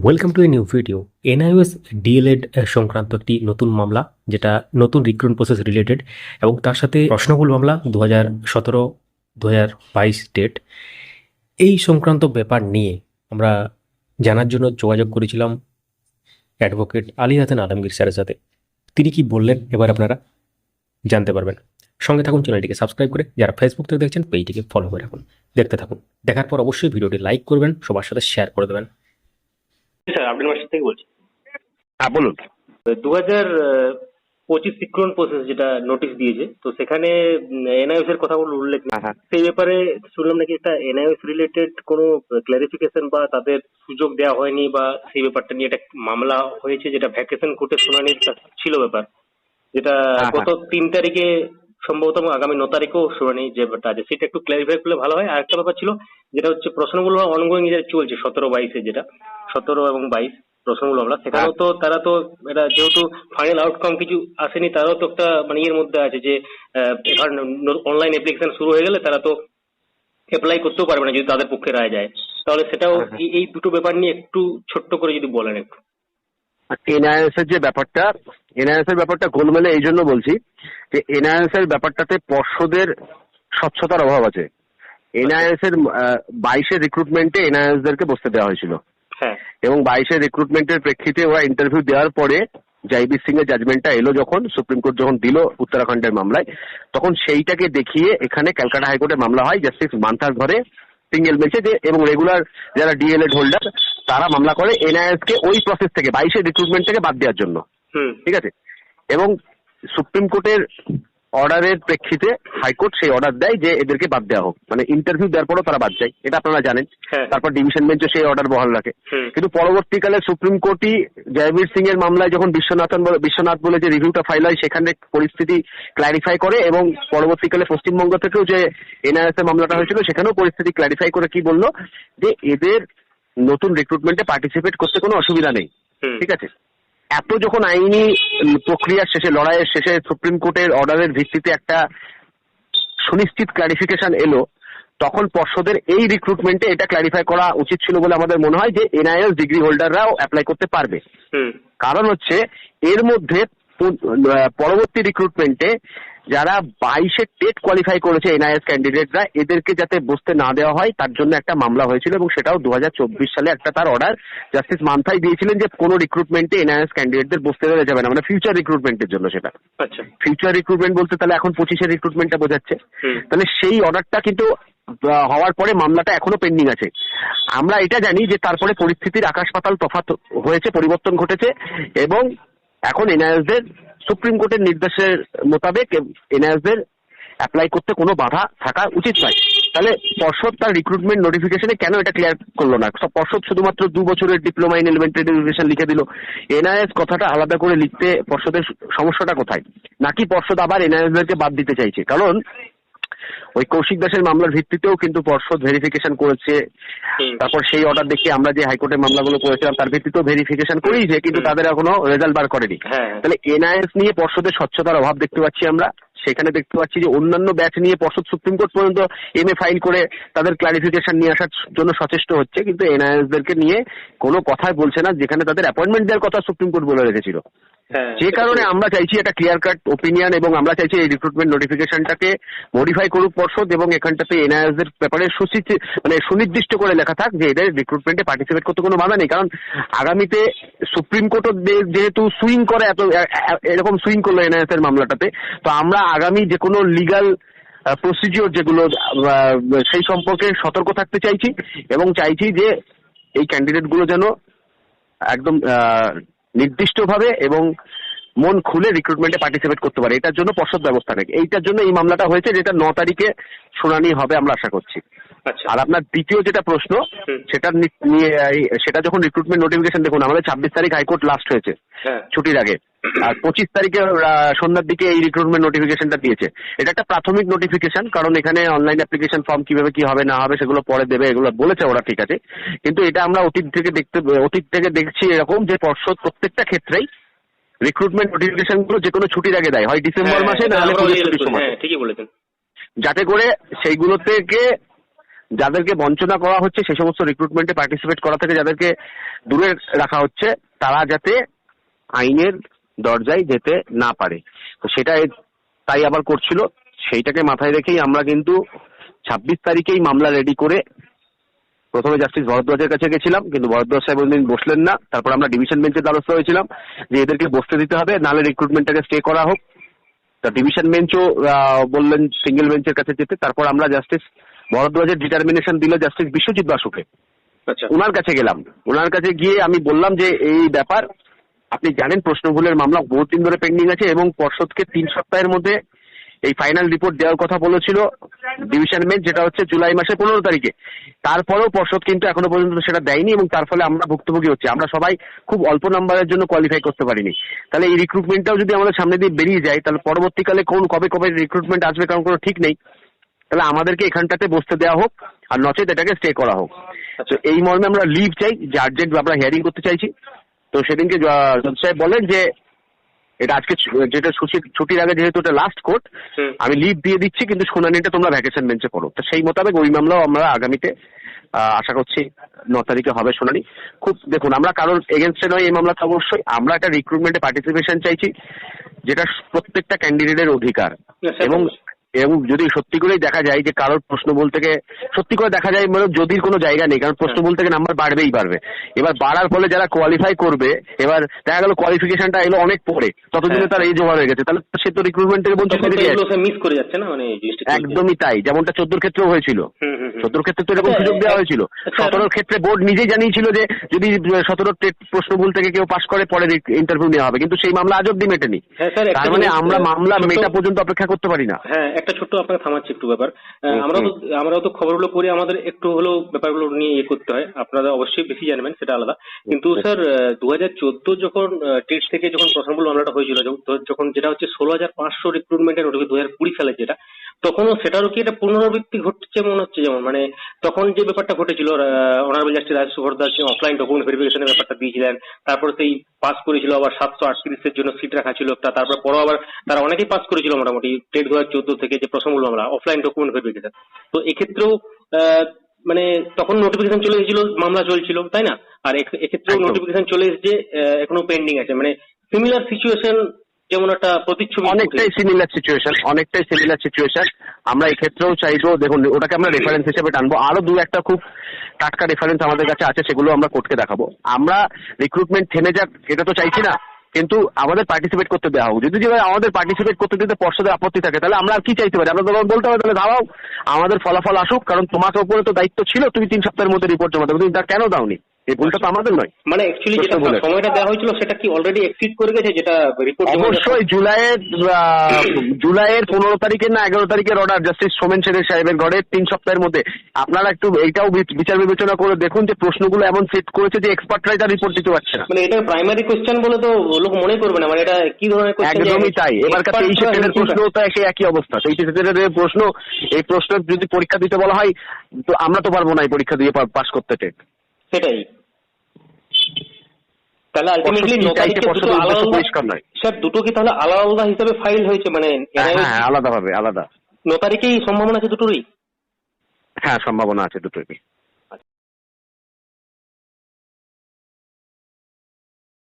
Welcome to a new video NIS DElEd সংক্রান্ত একটি নতুন মামলা, যেটা নতুন রিক্রুটমেন্ট প্রসেস রিলেটেড এবং তার সাথে প্রশ্নগুল মামলা দু হাজার সতেরো দু হাজার বাইশ ডেট এই সংক্রান্ত ব্যাপার নিয়ে আমরা জানার জন্য যোগাযোগ করেছিলাম অ্যাডভোকেট আলী হাসান আলমগীর স্যারের সাথে। তিনি কি বললেন, এবার আপনারা জানতে পারবেন। সঙ্গে থাকুন, চ্যানেলটিকে সাবস্ক্রাইব করে যারা ফেসবুক থেকে দেখছেন পেজটিকে ফলো করে রাখুন। দেখতে থাকুন। দেখার পর অবশ্যই ভিডিওটি লাইক করবেন, সবার সাথে শেয়ার করে দেবেন। স্যার আব্দুল মাসিদ থেকে বলছি। হ্যাঁ বলুন। দু হাজার পঁচিশ সিক্রন প্রসেস যেটা নোটিশ দিয়েছে তো সেখানে এনআইএস এর কথাগুলো উল্লেখ নেই। হ্যাঁ হ্যাঁ। সেই ব্যাপারে শুনলাম নাকি একটা এনআইএস রিলেটেড কোনো ক্লারিফিকেশন বা তাদের সুযোগ দেওয়া হয়নি বা সেই ব্যাপারটা নিয়ে একটা মামলা হয়েছে যেটা ভ্যাকেশন কোর্টের শুনানির ছিল ব্যাপার। যেটা হ্যাঁ, গত তিন তারিখে সম্ভবত আগামী ন তারিখেও শুনানি যে আছে। সেটা একটু ক্লারিফাই করলে ভালো হয়। আরেকটা ব্যাপার ছিল যেটা হচ্ছে প্রশ্নগুলো অনগোয়িং যেটা চলছে সতেরো বাইশে যেটা সতেরো এবং বাইশ প্রশ্নগুলো আমরা। সেখানেও তো তারা তো এটা যেহেতু ফাইনাল আউটকাম কিছু আসেনি তারাও তো একটা মানে ইয়ের মধ্যে আছে যে অনলাইন অ্যাপ্লিকেশন শুরু হয়ে গেলে তারা তো অ্যাপ্লাই করতেও পারবে না যদি তাদের পক্ষে রায় যায়। তাহলে সেটাও হ্যাঁ, হ্যাঁ। এই- এই দুটো ব্যাপার নিয়ে একটু ছোট্ট করে যদি বলেন একটু। এনআইএস এর যে ব্যাপারটা এনআইএস এর ব্যাপারটা গোলমেলে এই জন্য বলছি যে এনআইএস এর ব্যাপারটাতে পর্ষদের স্বচ্ছতার অভাব আছে। এনআইএস এর বাইশের রিক্রুটমেন্টে এনআইএস দেরকে বসতে দেওয়া হয়েছিল। হ্যাঁ। এবং বাইশের রিক্রুটমেন্টের প্রেক্ষিতে ওরা ইন্টারভিউ দেওয়ার পরে জয়বীর সিং এর জাজমেন্টটা এলো যখন সুপ্রিম কোর্ট যখন দিল উত্তরাখণ্ডের মামলায় তখন সেইটাকে দেখিয়ে এখানে ক্যালকাটা হাইকোর্টে মামলা হয় জাস্টিস মান্থার ঘরে সিঙ্গেল বেঞ্চে যে এবং রেগুলার যারা ডিএলএড হোল্ডার তারা মামলা করে এনআইএস কে ওই প্রসেস থেকে বাইশে রিক্রুটমেন্ট থেকে বাদ দেওয়ার জন্য। ঠিক আছে? এবং সুপ্রিম কোর্টের অর্ডারের প্রেক্ষিতে হাইকোর্ট সেই অর্ডার দেয় যে এদেরকে বাদ দেওয়া হোক। মানে ইন্টারভিউ দেওয়ার পরও তারা বাদ যায়। এটা আপনারা জানেন। হ্যাঁ। তারপর ডিভিশন বেঞ্চও সেই অর্ডার বহাল রাখে। কিন্তু পরবর্তীকালে সুপ্রিম কোর্টই জয়বীর সিং এর মামলায় যখন বিশ্বনাথন বিশ্বনাথ বলে যে রিভিউটা ফাইল হয় সেখানে পরিস্থিতি ক্ল্যারিফাই করে এবং পরবর্তীকালে পশ্চিমবঙ্গ থেকেও যে এনআরএস এর মামলাটা হয়েছিল সেখানেও পরিস্থিতি ক্ল্যারিফাই করে কি বলল যে এদের নতুন রিক্রুটমেন্টে পার্টিসিপেট করতে কোনো অসুবিধা নেই। ঠিক আছে? এত যখন আইনি প্রক্রিয়ার শেষে লড়াইয়ের শেষে সুপ্রিম কোর্টের অর্ডারের ভিত্তিতে একটা সুনিশ্চিত ক্লারিফিকেশন এলো তখন পর্ষদের এই রিক্রুটমেন্টে এটা ক্লারিফাই করা উচিত ছিল বলে আমাদের মনে হয় যে এনআইএস ডিগ্রি হোল্ডাররাও অ্যাপ্লাই করতে পারবে। কারণ হচ্ছে এর মধ্যে পরবর্তী রিক্রুটমেন্টে যারা বাইশে টেট কোয়ালিফাই করেছে এনআইএস ক্যান্ডিডেটরা এদেরকে যাতে বসতে না দেওয়া হয় তার জন্য একটা মামলা হয়েছিল এবং সেটাও দুহাজার চব্বিশ সালে একটা তার অর্ডার জাস্টিস মান্থাই দিয়েছিলেন যে কোনো রিক্রুটমেন্টে এনআইএস ক্যান্ডিডেটদের বসতে দেওয়া যাবে না মানে ফিউচার রিক্রুটমেন্টের জন্য সেটা। আচ্ছা। ফিউচার রিক্রুটমেন্ট বলতে তাহলে এখন পঁচিশের রিক্রুটমেন্টটা বোঝাচ্ছে। তাহলে সেই অর্ডারটা কিন্তু হওয়ার পরে মামলাটা এখনও পেন্ডিং আছে। আমরা এটা জানি যে তারপরে পরিস্থিতির আকাশ পাতাল তফাৎ হয়েছে পরিবর্তন ঘটেছে এবং এখন এনআইএসদের সুপ্রিম কোর্টের নির্দেশের মোতাবেক এনআইএসদের অ্যাপ্লাই করতে কোনো বাধা থাকা উচিত নয়। তাহলে পর্ষদ তার রিক্রুটমেন্ট নোটিফিকেশনে কেন এটা ক্লিয়ার করল না? সব পর্ষদ শুধুমাত্র দু বছরের ডিপ্লোমা ইন এলিমেন্টারি এডুকেশন লিখে দিল। এনআইএস কথাটা আলাদা করে লিখতে পর্ষদের সমস্যাটা কোথায়? নাকি পর্ষদ আবার এনআইএসদেরকে বাদ দিতে চাইছে? কারণ ওই কৌশিক দাসের মামলার ভিত্তিতেও কিন্তু পর্ষদ ভেরিফিকেশন করেছে। তারপর সেই অর্ডার দেখে আমরা যে হাইকোর্টে মামলাগুলো করেছিলাম তার ভিত্তিতেও ভেরিফিকেশন করেইছে কিন্তু তাদের এখনও রেজাল্ট বার করেনি। হ্যাঁ তাহলে এনআইএস নিয়ে পর্ষদের স্বচ্ছতার অভাব দেখতে পাচ্ছি আমরা। সেখানে দেখতে পাচ্ছি যে অন্যান্য ব্যাচ নিয়ে পর্ষদ সুপ্রিম কোর্ট পর্যন্ত এম এ ফাইল করে তাদের ক্লারিফিকেশন নিয়ে আসার জন্য সচেষ্ট হচ্ছে। কিন্তু এনআইএস দেরকে নিয়ে কোনো কথাই বলছে না যেখানে তাদের অ্যাপয়েন্টমেন্ট দেওয়ার কথা সুপ্রিম কোর্ট বলে রেখেছিল। হ্যাঁ যে কারণে আমরা চাইছি একটা ক্লিয়ার কাট ওপিনিয়ন এবং আমরা চাইছি এই রিক্রুটমেন্ট নোটিফিকেশনটাকে মডিফাই করুক পর্ষদ এবং এখানটাতে এনআইএস এর ব্যাপারে সুচিত মানে সুনির্দিষ্ট করে লেখা থাক যে এদের রিক্রুটমেন্টে পার্টিসিপেট করতে কোনো বাধা নেই। কারণ আগামীতে সুপ্রিম কোর্টও যেহেতু সুইং করে এত এরকম সুইং করল এনআইএস এর মামলাটাতে, তো আমরা আগামী যে কোনো লিগাল প্রসিডিওর যেগুলো সেই সম্পর্কে সতর্ক থাকতে চাইছি এবং চাইছি যে এই ক্যান্ডিডেটগুলো যেন একদম নির্দিষ্টভাবে এবং মন খুলে রিক্রুটমেন্টে পার্টিসিপেট করতে পারে। এটার জন্য পর্ষদ ব্যবস্থা নেই এইটার জন্য এই মামলাটা হয়েছে যেটা ন তারিখে শুনানি হবে আমরা আশা করছি। আচ্ছা। আর আপনার দ্বিতীয় যেটা প্রশ্ন সেটা নিয়ে সেটা যখন রিক্রুটমেন্ট নোটিফিকেশন দেখুন আমাদের ছাব্বিশ তারিখ হাইকোর্ট লাস্ট হয়েছে হ্যাঁ। ছুটির আগে। আর পঁচিশ তারিখে সন্ধ্যার দিকে এই রিক্রুটমেন্ট নোটিফিকেশনটা দিয়েছে। এটা একটা প্রাথমিক নোটিফিকেশন কারণ এখানে অনলাইন অ্যাপ্লিকেশন ফর্ম কীভাবে কি হবে না হবে সেগুলো পরে দেবে এগুলো বলেছে ওরা ঠিক আছে? কিন্তু এটা আমরা অতীত থেকে দেখতে অতীত থেকে দেখছি এরকম যে পর্ষদ প্রত্যেকটা ক্ষেত্রেই রিক্রুটমেন্ট নোটিফিকেশনগুলো যে কোনো ছুটির আগে দেয়। হয় ডিসেম্বর হ্যাঁ, মাসে না হলে সময়। হ্যাঁ ঠিকই বলেছেন। যাতে করে সেইগুলো থেকে যাদেরকে বঞ্চনা করা হচ্ছে সেই সমস্ত রিক্রুটমেন্টে পার্টিসিপেট করা থেকে যাদেরকে দূরে রাখা হচ্ছে তারা যাতে আইনের দরজায় যেতে না পারে। তো সেটা তাই আবার করছিল। সেইটাকে মাথায় রেখেই আমরা কিন্তু ছাব্বিশ তারিখেই মামলা রেডি করে প্রথমে জাস্টিস ভরদ্বাজের কাছে গেছিলাম। কিন্তু ভরদ্বাজ সাহেব ওইদিন বসলেন না। তারপর আমরা ডিভিশন বেঞ্চের দ্বারস্থ হয়েছিলাম যে এদেরকে বসতে দিতে হবে নাহলে রিক্রুটমেন্টটাকে স্টে করা হোক। তা ডিভিশন বেঞ্চও বললেন সিঙ্গেল বেঞ্চের কাছে যেতে। তারপর আমরা জাস্টিস ভরদ্বাজের ডিটারমিনেশন দিল জাস্টিস বিশ্বজিৎ বাসুকে আচ্ছা। ওনার কাছে গেলাম। ওনার কাছে গিয়ে আমি বললাম যে এই ব্যাপার আপনি জানেন প্রশ্নভুলের মামলা বহুদিন ধরে পেন্ডিং আছে এবং পর্ষদকে তিন সপ্তাহের মধ্যে এই ফাইনাল রিপোর্ট দেওয়ার কথা বলেছিল ডিভিশন বেঞ্চ যেটা হচ্ছে জুলাই মাসের পনেরো তারিখে। তারপরেও পর্ষদ কিন্তু এখনও পর্যন্ত সেটা দেয়নি এবং তার ফলে আমরা ভুক্তভোগী হচ্ছে। আমরা সবাই খুব অল্প নাম্বারের জন্য কোয়ালিফাই করতে পারিনি। তাহলে এই রিক্রুটমেন্টটাও যদি আমাদের সামনে দিয়ে বেরিয়ে যায়, তাহলে পরবর্তীকালে কোন, কবে কবে রিক্রুটমেন্ট আসবে কারণ কোনো ঠিক নেই। তাহলে আমাদেরকে এখানটাতে বসতে দেওয়া হোক আর নচেত এটাকে স্টে করা হোক। তো এই মর্মে আমরা লিভ চাই, যে আর্জেন্ট আমরা হিয়ারিং করতে চাইছি। তো সেদিনকে জজ সাহেব বলেন যে এটা আজকে যেটা ছুটির আগে যেহেতু এটা লাস্ট কোর্ট আমি লিভ দিয়ে দিচ্ছি কিন্তু শুনানিটা তোমরা ভ্যাকেশন বেঞ্চে করো। তো সেই মোতাবেক ওই মামলাও আমরা আগামীতে আশা করছি ন তারিখে হবে শুনানি। খুব দেখুন আমরা কারোর এগেনস্টে নয় এই মামলাতে অবশ্যই। আমরা একটা রিক্রুটমেন্টে পার্টিসিপেশন চাইছি যেটা প্রত্যেকটা ক্যান্ডিডেটের অধিকার। এবং। এবং যদি সত্যি করেই দেখা যায় যে কারোর প্রশ্ন বলতে গিয়ে সত্যি করে দেখা যায় মানে যদি কোনো জায়গা নেই কারণ প্রশ্ন বলতে গিয়ে নাম্বার বাড়বেই বাড়বে। এবার বাড়ার ফলে যারা কোয়ালিফাই করবে এবার দেখা গেল কোয়ালিফিকেশনটা এলো অনেক পরে ততদিনে হ্যাঁ। তার এজ ওভার হয়ে গেছে। তাহলে সে তো রিক্রুটমেন্ট থেকে বঞ্চিত যাচ্ছে মিস করে যাচ্ছে না মানে একদমই তাই যেমনটা চোদ্দোর ক্ষেত্রেও হয়েছিল। সতেরোর ক্ষেত্রে তো এরকম আচ্ছা, সুযোগ দেওয়া হয়েছিল। আচ্ছা, সতেরোর ক্ষেত্রে বোর্ড নিজেই জানিয়েছিল যে যদি সতেরো প্রশ্ন ভুল থেকে কেউ পাশ করে পরে ইন্টারভিউ নেওয়া হবে। কিন্তু সেই মামলা আজ অব্দি মেটেনি। হ্যাঁ তার মানে আমরা মামলা মেটা পর্যন্ত অপেক্ষা করতে পারি না। হ্যাঁ একটা ছোট্ট আপনাকে থামাচ্ছি একটু ব্যাপার। আমরাও তো খবর আমরাও তো খবরগুলো পড়ি আমাদের একটু হলেও ব্যাপারগুলো নিয়ে ইয়ে করতে হয়। আপনারা অবশ্যই বেশি জানবেন সেটা আলাদা। কিন্তু স্যার দু হাজার চোদ্দ যখন টেট থেকে যখন প্রথমগুলো মামলাটা হয়েছিল যখন- যেটা হচ্ছে ষোলো হাজার পাঁচশো রিক্রুটমেন্টের নোটিফিকেশন দু হাজার কুড়ি সালে যেটা তখনও সেটারও কি একটা পুনরাবৃত্তি ঘটছে মনে হচ্ছে যেমন? মানে তখন যে ব্যাপারটা ঘটেছিল honourable justice Rajesh Bharadwaj offline document ভেরিফিকেশনের ব্যাপারটা দিয়েছিলেন তারপর সেই পাস করেছিল আবার সাতশো আটত্রিশের জন্য সিট রাখা ছিল। একটা তারপর পরও আবার তারা অনেকেই পাস করেছিল মোটামুটি টেট দু হাজার চোদ্দ থেকে যে প্রথমগুলো আমরা অফলাইন ডকুমেন্ট ভেরিফিকেশন তো এক্ষেত্রেও আহ, মানে তখন নোটিফিকেশন চলে এসেছিল মামলা চলছিল তাই না? আর এক্ষেত্রেও নোটিফিকেশন চলে এসেছে এখনও পেন্ডিং আছে। মানে সিমিলার সিচুয়েশন যেমন একটা প্রতিচ্ছবি অনেকটাই সিমিলার সিচুয়েশন অনেকটাই সিমিলার সিচুয়েশন আমরা এই ক্ষেত্রেও চাইব, দেখুন, ওটাকে আমরা রেফারেন্স হিসেবে টানবো। আরও দু একটা খুব টাটকা রেফারেন্স আমাদের কাছে আছে, সেগুলো আমরা কোর্টকে দেখাবো। আমরা রিক্রুটমেন্ট থেমে যাক, এটা তো চাইছি না। কিন্তু আমাদের পার্টিসিপেট করতে দেওয়া হোক। যদি আমাদের পার্টিসিপেট করতে দিতে পর্ষদের আপত্তি থাকে, তাহলে আমরা আর কি চাইতে পারি? আমরা তখন বলতে হবে, তাহলে ধাওয়াও আমাদের ফলাফল আসুক, কারণ তোমাকে উপরে তো দায়িত্ব ছিল, তুমি তিন সপ্তাহের মধ্যে রিপোর্ট জমা দেবে তুমি তা কেন দাওনি? এই ভুলটা তো আমাদের নয়। মানে অ্যাকচুয়ালি যেটা সময়টা দেওয়া হয়েছিল সেটা কি অলরেডি এক্সিড করে গেছে যেটা রিপোর্ট অবশ্যই জুলাইয়ের জুলাইয়ের পনেরো তারিখের না এগারো তারিখের অর্ডার জাস্টিস সোমেন সেনের সাহেবের ঘরে তিন সপ্তাহের মধ্যে। আপনারা একটু এইটাও বিচার বিবেচনা করে দেখুন যে প্রশ্নগুলো এমন সেট করেছে যে এক্সপার্টরাই তার রিপোর্ট দিতে পারছে না। মানে এটা প্রাইমারি কোশ্চেন বলে তো লোক মনে করবে না মানে এটা কি ধরনের কোশ্চেন একদমই তাই। এবারকার তেইশ সেপ্টেম্বরের প্রশ্ন তো সেই একই অবস্থা। তেইশ সেপ্টেম্বরের প্রশ্ন এই প্রশ্ন যদি পরীক্ষা দিতে বলা হয় তো আমরা তো পারব না এই পরীক্ষা দিয়ে পাস করতে। টেট সেটাই। তাহলে আলটিমেটলি পরিষ্কার নয়। স্যার দুটো কি তাহলে আলাদা আলাদা হিসাবে ফাইল হয়েছে? মানে হ্যাঁ ভাবে আলাদাভাবে আলাদা ন তারিখেই সম্ভাবনা আছে দুটোরই? হ্যাঁ সম্ভাবনা আছে দুটোই